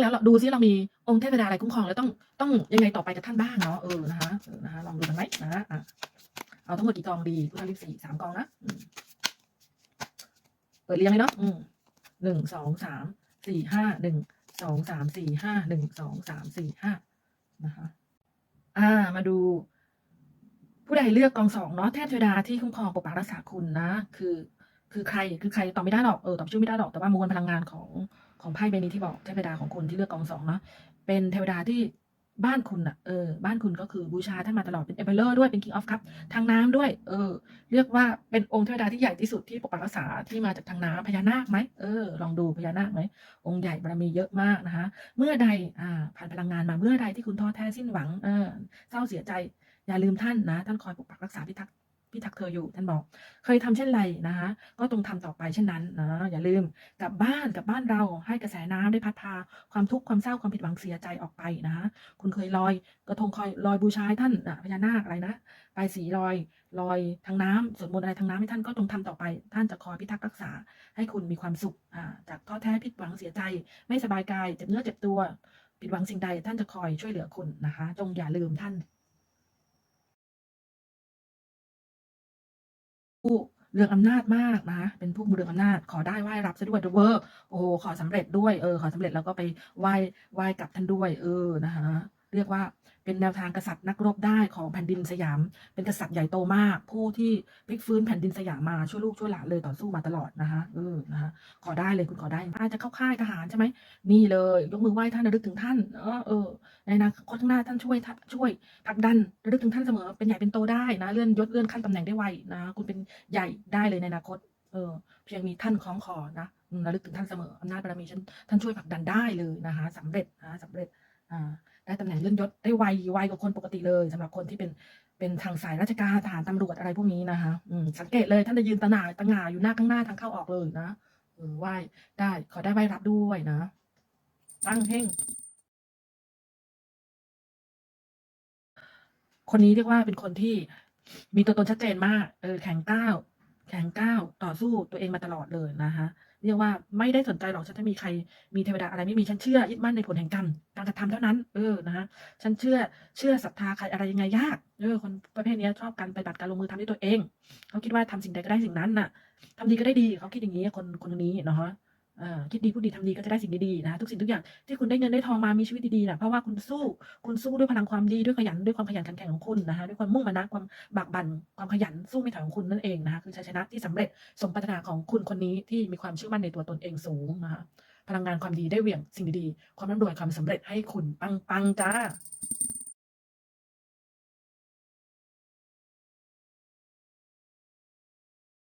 แล้วเราดูซิเรามีองค์เทพดาอะไรคุ้มครองแล้วต้องต้องยังไงต่อไปกับท่านบ้างเนาะเออนะคะเออนะคะลองดูกันไหมนะอะเอาทั้งหมดกี่กองดีพุทธลิปสี่สามกองนะเปิดเรียงเลยเนาะหนึ่งสองสามสี่ห้าหนึ่งสองสามสี่ห้าหนึ่งสองสามสี่ห้านะคะอ่ามาดู ผู้ใดเลือกกองสองเนาะเทพเทวดาที่คุ้มครองปกปักรักษาคุณนะ คือ คือใครคือใครตอบไม่ได้หรอกเออตอบชื่อไม่ได้หรอกแต่ว่ามวลพลังงานของของไพ่ใบนี้ที่บอกเทวดาของคุณที่เลือกกองสองเนาะเป็นเทวดาที่บ้านคุณอะเออบ้านคุณก็คือบูชาท่านมาตลอดเป็นเอเบเลอร์ด้วยเป็น King of Cup ทางน้ำด้วย เออ เรียกว่าเป็นองค์เทวดาที่ใหญ่ที่สุดที่ปกปักรักษาที่มาจากทางน้ำพญานาคไหมเออลองดูพญานาคไหมองค์ใหญ่บารมีเยอะมากนะคะเมื่อใดอ่าผ่านพลังงานมาเมื่อใดที่คุณท้อแท้สิ้นหวังเออเศร้าเสียใจ อย่าลืมท่านนะ ท่านคอยปกปักรักษาพิทักษ์ พิทักษ์เธออยู่ท่านบอก เคยทำเช่นไรนะคะก็ต้องทำต่อไปเช่นนั้นนะอย่าลืมกลับบ้านกลับบ้านเราให้กระแสน้ำได้พัดพาความทุกข์ความเศร้าความผิดหวังเสียใจออกไปนะคะคุณเคยลอยกระทงคอยลอยบูชาท่านอะพญานาคอะไรนะไปสีลอยลอยทางน้ำสวดมนต์อะไรทางน้ำให้ท่านก็จงทำต่อไป ท่านจะคอยพิทักษ์รักษาให้คุณมีความสุขจากท้อแท้ผิดหวังเสียใจ ไม่สบายกายเจ็บเนื้อเจ็บตัวผิดหวังสิ่งใดท่านจะคอยช่วยเหลือคุณนะคะ จงอย่าลืมท่าน เรืองอำนาจมากนะ เป็นผู้เรืองอำนาจ ขอได้ไหว้รับซะด้วยเวอร์โอ้ขอสำเร็จด้วย เออ ขอสำเร็จแล้วก็ไปไหว้ไหว้กับท่านด้วย เออ นะคะ เรียกว่าเป็นแนวทางกษัตริย์นักรบได้ของแผ่นดินสยาม เป็นกษัตริย์ใหญ่โตมาก ผู้ที่พลิกฟื้นแผ่นดินสยามมาช่วยลูกช่วยหลานเลยต่อสู้มาตลอดนะคะเออนะคะขอได้เลยคุณขอได้อาจจะเข้าค่ายทหารใช่ไหมนี่เลย ยกมือไหว้ท่านระลึกถึงท่านเออเออในอนาคตข้างหน้าท่านช่วยช่วยผลักดันระลึกถึงท่านเสมอเป็นใหญ่เป็นโตได้นะเลื่อนยศเลื่อนขั้นตำแหน่งได้ไวนะคุณเป็นใหญ่ได้เลยในอนาคตเออเพียงมีท่านคล้องคอนะระลึกถึงท่านเสมออำนาจบารมีฉันท่านช่วยผลักดันได้เลยนะคะสำเร็จนะสำเร็จ ได้ตำแหน่งเลื่อนยศได้ไวไวกว่าคนปกติเลยสำหรับคนที่เป็นเป็นทางสายราชการทหารตำรวจอะไรพวกนี้นะคะสังเกตเลยท่านจะยืนตะหนาตะหงาอยู่หน้าข้างหน้าทางเข้าออกเลยนะไหวได้ขอได้ไหวรับด้วยนะตั้งเฮงคนนี้เรียกว่าเป็นคนที่มีตัวตนชัดเจนมาก เออแข็งก้าว แข็งก้าวต่อสู้ตัวเองมาตลอดเลยนะคะเรียกว่าไม่ได้สนใจหรอกฉันจะมีใครมีเทวดาอะไรไม่มีฉันเชื่อยึดมั่นในผลแห่งกรรมการกระทำเท่านั้นเออนะฮะฉันเชื่อเชื่อศรัทธาใครอะไรยังไงยากเออคนประเภทนี้ชอบการปฏิบัติการลงมือทำด้วยตัวเอง เขาคิดว่าทำสิ่งใดก็ได้สิ่งนั้นน่ะทำดีก็ได้ดีเขาคิดอย่างนี้คนคนนี้เนาะ คิดดีพูดดีทำดีก็จะได้สิ่งดีๆนะทุกสิ่งทุกอย่างที่คุณได้เงินได้ทองมามีชีวิตดีๆนะเพราะว่าคุณสู้คุณสู้ด้วยพลังความดีด้วยขยันด้วยความขยันขันแข็งของคุณนะคะด้วยความมุ่งมั่นความบากบั่นความขยันสู้ไม่ถอยของคุณนั่นเองนะคะคือชัยชนะที่สำเร็จสมปรารถนาของคุณคนนี้ที่มีความเชื่อมั่นในตัวตนเองสูงนะคะพลังงานความดีได้เหวี่ยงสิ่งดีๆความร่ำรวยความสำเร็จให้คุณปังปังๆจ้า